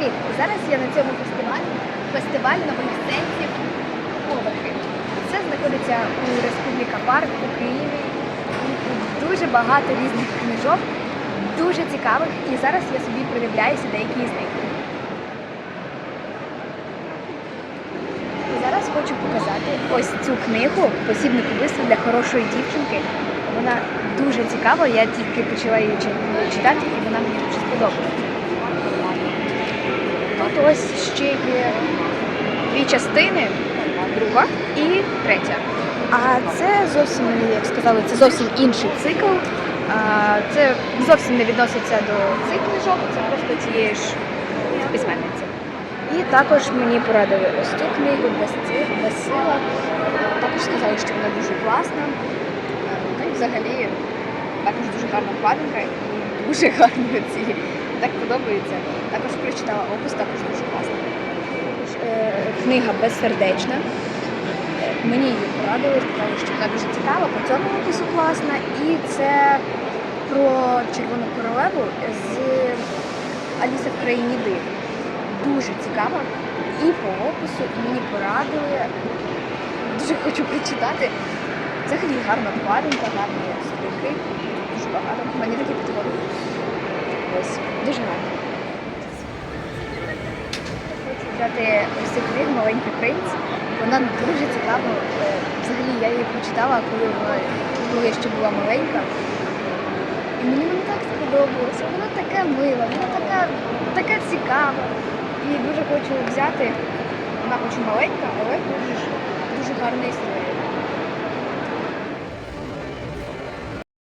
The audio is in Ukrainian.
Привіт! Зараз я на цьому фестивалі. Фестиваль нових сенсів поверхи. Це знаходиться у Республіка Парк у Києві. Дуже багато різних книжок, дуже цікавих, і зараз я собі придивляюся деякі з них. Зараз хочу показати ось цю книгу Посібник убивства для хорошої дівчинки. Вона дуже цікава, я тільки почала її читати, і вона мені дуже сподобалася. Ось ще є дві частини, друга і третя. А це зовсім, як сказали, це зовсім інший цикл. Це зовсім не відноситься до цих книжок, це просто цієї ж письменниці. І також мені порадили ось цю книгу без. Також сказали, що вона дуже класна. Ну і взагалі також дуже гарна вкладинка і дуже гарні ці. Так подобається. Також прочитала опис, також дуже класно. Е, книга безсердечна. Мені її порадили, сказали, що вона дуже цікава, по цьому опису класна. І це про Червону королеву з Аліса в країні див. Дуже цікаво. І по опису, і мені порадили. Дуже хочу прочитати. Взагалі гарна вкладинка, гарні сторінки. Дуже багато. Мені такі підходить. Ось, дуже гарно. Хочу взяти книг Маленький принц. Вона дуже цікава. Е, Взагалі я її прочитала, коли, вона- коли я ще була маленька. І мені вона так сподобалося. Вона така мила, вона така, така цікава. І дуже хочу взяти. Вона хоч маленька, але дуже, дуже гарна історія.